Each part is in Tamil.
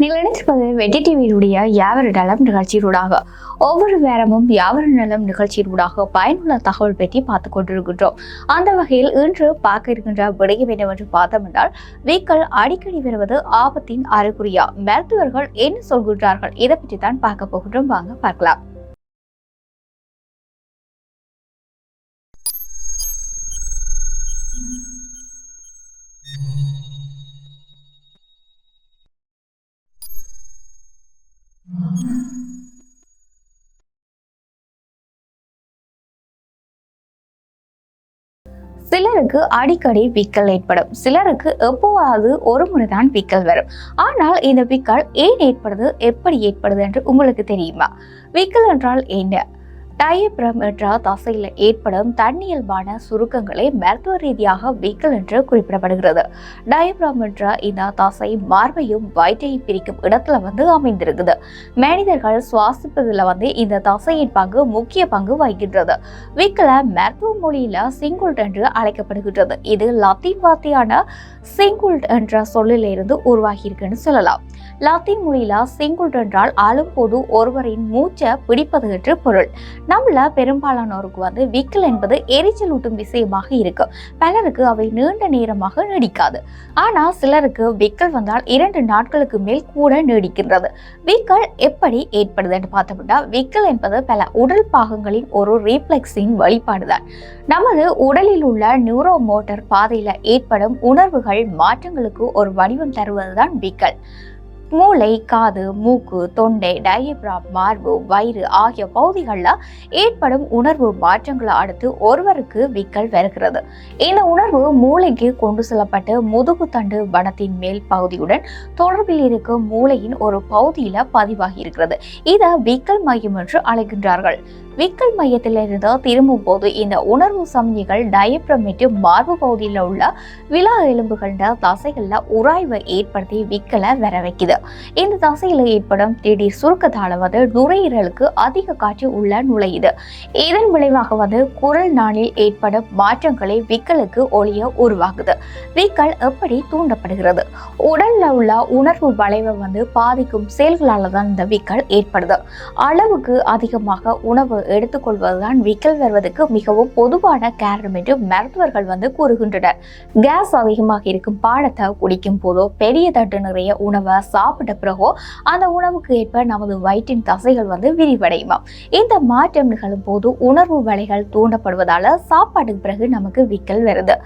நீங்கள் நினைத்திருப்பது வெட்டி டிவியினுடைய யாவர் நலம் நிகழ்ச்சியினூடாக. ஒவ்வொரு வாரமும் யாவர் நலம் நிகழ்ச்சியினூடாக பயனுள்ள தகவல் பற்றி பார்த்து கொண்டிருக்கின்றோம். அந்த வகையில் இன்று பார்க்க இருக்கின்ற விடயம் என்னவென்று பார்த்தோம் என்றால் வீக்கள் அடிக்கடி வருவது ஆபத்தின் அறிகுறியா மருத்துவர்கள் என்ன சொல்கின்றார்கள்? இதை பற்றி தான் பார்க்க போகின்றோம். வாங்க பார்க்கலாம். சிலருக்கு அடிக்கடி விக்கல் ஏற்படும். சிலருக்கு எப்போவாவது ஒரு முறைதான் விக்கல் வரும். ஆனால் இந்த பிக்கல் ஏன் ஏற்படுது? எப்படி ஏற்படுது என்று உங்களுக்கு தெரியுமா? விக்கல் என்றால் என்ன? டயப்ரம் தசையில் ஏற்படும் தன்னியல்பான சுருக்கங்களை மருத்துவ ரீதியாக விக்கல் என்று குறிப்பிடப்படுகிறது. டயப்ரம் இந்த தசை மார்பையும் வயிற்றையும் பிரிக்கும் இடத்துல வந்து அமைந்திருக்குது. மனிதர்கள் சுவாசிப்பதில் வந்து இந்த தசையின் பங்கு முக்கிய பங்கு வகிக்கின்றது. வீக்கலை மருத்துவ மொழியில் சிங்குல்ட் என்று அழைக்கப்படுகின்றது. இது லத்தீன் வார்த்தையான சிங்குல்ட் என்ற சொல்லிலிருந்து உருவாகியிருக்குன்னு சொல்லலாம். லத்தீன் மொழியில சிங்குள் என்றால் அழும்போது ஒருவரின் மூச்சை பிடிப்பது என்று பொருள். நம்மள பெரும்பாலானோருக்கு வந்து விக்கல் என்பது எரிச்சல் ஊட்டும் விஷயமாக இருக்கு. பலருக்கு அவை நீண்ட நேரமாக நீடிக்காது. ஆனா சிலருக்கு விக்கல் வந்தால் இரண்டு நாட்களுக்கு மேல் கூட நீடிக்கின்றது. விக்கல் எப்படி ஏற்படுது என்று பார்த்தோம்னா விக்கல் என்பது பல உடல் பாகங்களின் ஒரு ரீப்ளெக்ஸின் வழிபாடுதான். நமது உடலில் உள்ள நியூரோ மோட்டர் பாதையில ஏற்படும் உணர்வுகள் மாற்றங்களுக்கு ஒரு வடிவம் தருவதுதான் விக்கல். மூளை காது மூக்கு தொண்டை டயப்ராம் மார்பு வயிறு ஆகிய பகுதிகளில் ஏற்படும் உணர்வு மாற்றங்களை அடுத்து ஒருவருக்கு விக்கல் வருகிறது. இந்த உணர்வு மூளைக்கு கொண்டு செல்லப்பட்டு முதுகுத்தண்டு வனத்தின் மேல் பகுதியுடன் தொடர்பில் இருக்கும் மூளையின் ஒரு பகுதியில் பதிவாகி இருக்கிறது. இதை விக்கல் மையம் என்று அழைக்கின்றார்கள். விக்கல் மையத்திலிருந்து திரும்பும் போது இந்த உணர்வு சமிஞ்சைகள் டயப்ரம் மார்பு பகுதியில் உள்ள விழா எலும்புகள தசைகளில் உராய்வை ஏற்படுத்தி விக்கலை வர வைக்குது இந்த தசையில் ஏற்படும் திடீர் சுருக்கத்தால் வந்து நுரையீரலுக்கு அதிக காற்று உள்ள நுழையுது. இதன் விளைவாக வந்து குரல் நாளில் ஏற்படும் மாற்றங்களை விக்கலுக்கு ஒளிய உருவாகுது விக்கல் எப்படி தூண்டப்படுகிறது? உடலில் உள்ள உணர்வு வளைவை வந்து பாதிக்கும் செயல்களால் தான் இந்த விக்கல் ஏற்படுது. அளவுக்கு அதிகமாக உணவு எடுத்துக்கொள்வதுதான் விக்கல் வருவதற்கு மிகவும் பொதுவான காரணம் என்று மருத்துவர்கள் வந்து கூறுகின்றனர். கேஸ் அதிகமாக இருக்கும் பாடத்தை குடிக்கும் போதோ பெரிய தட்டு நிறைய உணவை சாப்பிட்ட பிறகோ அந்த உணவுக்கு ஏற்ப நமது வயிற்றின் தசைகள் வந்து விரிவடையுமா. இந்த மாற்றம் நிகழும் போது உணர்வு வலைகள் தூண்டப்படுவதால சாப்பாட்டுக்கு பிறகு நமக்கு விக்கல் வருது.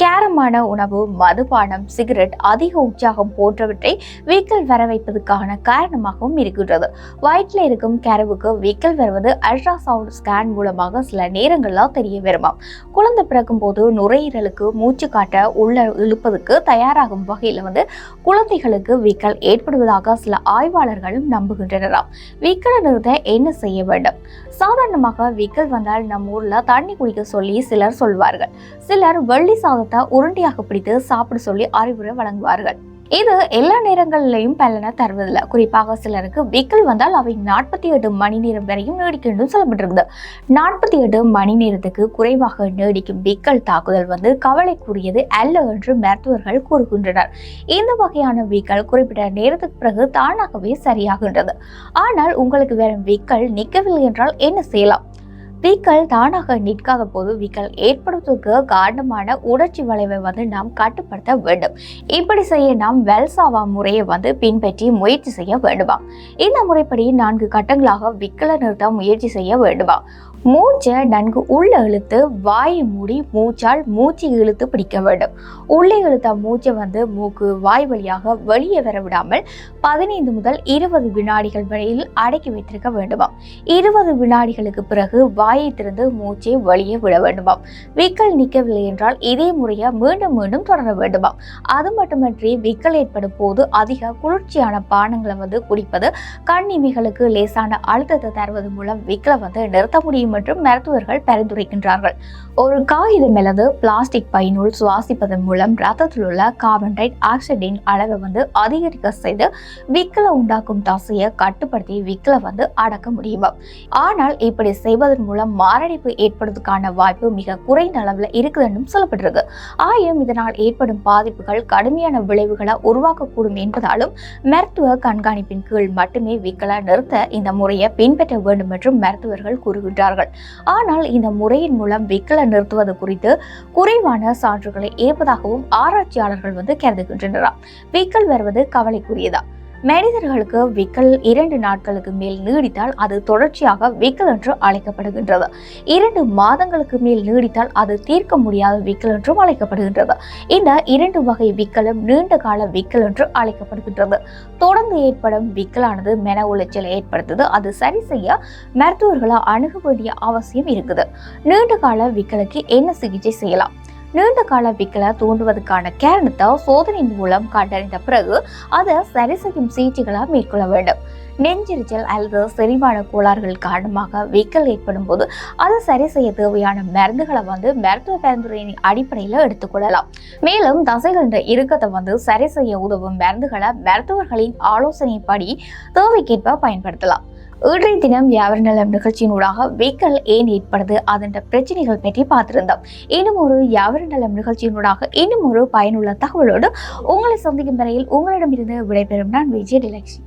கேரமான உணவு மதுபானம் சிகரெட் அதிக உற்சாகம் போன்றவற்றை வீக்கல் வர வைப்பதற்கான காரணமாகவும் இருக்கின்றது. வயிற்றில் இருக்கும் கேரவுக்கு வீக்கல் வருவது அல்ட்ராசவுண்ட் ஸ்கேன் மூலமாக சில நேரங்களில் தெரிய வருமாம் குழந்தை பிறக்கும் போது நுரையீரலுக்கு மூச்சு காட்ட உள்ள இழுப்பதற்கு தயாராகும் வகையில் வந்து குழந்தைகளுக்கு வீக்கல் ஏற்படுவதாக சில ஆய்வாளர்களும் நம்புகின்றனராம். விக்கலை நிறுத்த என்ன செய்ய வேண்டும்? சாதாரணமாக வீக்கல் வந்தால் நம்ம ஊரில் தண்ணி குடிக்க சொல்லி சிலர் சொல்வார்கள். சிலர் வெள்ளி சாதத்தை உருண்டையாக பிடித்து சாப்பிட சொல்லி அறிவுரை வழங்குவார்கள். இது எல்லா நேரங்களிலையும் பலனை தருவதில்லை. குறிப்பாக சிலருக்கு விக்கல் வந்தால் அவை நாற்பத்தி எட்டு மணி நேரம் வரையும் நீடிக்கும் சொல்லப்பட்டிருக்குது. நாற்பத்தி எட்டு மணி நேரத்துக்கு குறைவாக நீடிக்கும் விக்கல் தாக்குதல் வந்து கவலைக்குரியது அல்ல என்று மருத்துவர்கள் கூறுகின்றனர். இந்த வகையான விக்கல் குறிப்பிட்ட நேரத்துக்கு பிறகு தானாகவே சரியாகின்றது. ஆனால் உங்களுக்கு வரும் விக்கல் நிற்கவில்லை என்றால் என்ன செய்யலாம்? வீக்கல் தானாக நிற்காத போது வீக்கல் ஏற்படுவதற்கு காரணமான உணர்ச்சி வளைவை வந்து நாம் கட்டுப்படுத்த வேண்டும். இப்படி செய்ய நாம் வெல்சாவா முறையை வந்து பின்பற்றி முயற்சி செய்ய வேண்டுமா? இந்த முறைப்படி நான்கு கட்டங்களாக விக்கலை நிறுத்த முயற்சி செய்ய வேண்டுமா? மூச்சை நன்கு உள்ள இழுத்து வாயை மூடி மூச்சால் மூச்சு இழுத்து பிடிக்க வேண்டும். உள்ளே இழுத்த மூச்சை வந்து மூக்கு வாய் வழியாக வெளியே வர விடாமல் பதினைந்து முதல் இருபது வினாடிகள் வரையில் அடக்கி வைத்திருக்க வேண்டுமாம். இருபது வினாடிகளுக்கு பிறகு வாயை திறந்து மூச்சை வெளியே விட வேண்டுமாம். விக்கல் நிற்கவில்லை என்றால் இதே முறையை மீண்டும் மீண்டும் தொடர வேண்டுமாம். அது மட்டுமன்றி விக்கல் ஏற்படும் போது அதிக குளிர்ச்சியான பானங்களை வந்து குடிப்பது கண் இமைகளுக்கு லேசான அழுத்தத்தை தருவது மூலம் விக்கலை வந்து நிறுத்த முடியும். மற்றும் மருத்துவர்கள் பரிந்துரைக்கின்றார்கள். ஒரு காகிதம் பிளாஸ்டிக் பையினுள் சுவாசிப்பதன் மூலம் ரத்தத்தில் உள்ள கார்பன் டை ஆக்சைடின் அளவை வந்து அதிகரிக்க செய்து விக்கல உண்டாக்கும் தசையை கட்டுப்படுத்தி விக்கல வந்து அடக்க முடியும். ஆனால் இப்படி செய்வதன் மூலம் மாரடைப்பு ஏற்படுவதற்கான வாய்ப்பு மிக குறைந்த அளவில் இருக்குதுன்னு சொல்லப்பட்டிருக்கு. ஆயினும் இதனால் ஏற்படும் பாதிப்புகள் கடுமையான விளைவுகளை உருவாக்கக்கூடும் என்பதாலும் மருத்துவ கண்காணிப்பின் கீழ் மட்டுமே விக்கலை நிறுத்த இந்த முறையை பின்பற்ற வேண்டும் என்றும் மருத்துவர்கள் கூறுகின்றார்கள். ஆனால் இந்த முறையின் மூலம் விக்கலை நிறுத்துவது குறித்து குறைவான சான்றுகளை ஏற்பதாகவும் ஆராய்ச்சியாளர்கள் வந்து கருதுகின்றனர்? விக்கல் வருவது கவலைக்குரியதா? மனிதர்களுக்கு விக்கல் இரண்டு நாட்களுக்கு மேல் நீடித்தால் அது தொடர்ச்சியாக விக்கல் என்று அழைக்கப்படுகின்றது. இரண்டு மாதங்களுக்கு மேல் நீடித்தால் அது தீர்க்க முடியாத விக்கல் என்றும் அழைக்கப்படுகின்றது. இந்த இரண்டு வகை விக்கலும் நீண்ட கால விக்கல் என்று அழைக்கப்படுகின்றது. தொடர்ந்து ஏற்படும் விக்கலானது மென உளைச்சலை ஏற்படுத்துது. அது சரி செய்ய மருத்துவர்களை அணுக வேண்டிய அவசியம் இருக்குது. நீண்ட கால விக்கலுக்கு என்ன சிகிச்சை செய்யலாம்? நீண்ட கால விக்கலை தூண்டுவதற்கான காரணத்தை சோதனை மூலம் கண்டறிந்த பிறகு அதை சரி செய்யும் சிகிச்சைகளை மேற்கொள்ள வேண்டும். நெஞ்செரிச்சல் அல்லது செரிமான கோளாறுகள் காரணமாக வீக்கல் ஏற்படும் போது அதை சரி செய்ய தேவையான மருந்துகளை வந்து மருத்துவ பரிந்துரையின் அடிப்படையில் எடுத்துக்கொள்ளலாம் மேலும் தசைகளின் இறுக்கத்தை வந்து சரி செய்ய உதவும் மருந்துகளை மருத்துவர்களின் ஆலோசனைப்படி தேவைக்கேற்ப பயன்படுத்தலாம். இன்றைய தினம் வியாபார நலம் நிகழ்ச்சியினூடாக வீக்கல் ஏன் ஏற்படுது? அதன் பிரச்சனைகள் பற்றி பார்த்திருந்தோம். இன்னும் ஒரு வியாபார நலம் நிகழ்ச்சியினூடாக இன்னும் ஒரு பயனுள்ள தகவலோடு உங்களை சந்திக்கும் வரையில் உங்களிடமிருந்து விடைபெறும் நான் விஜய் டிலக்ஷி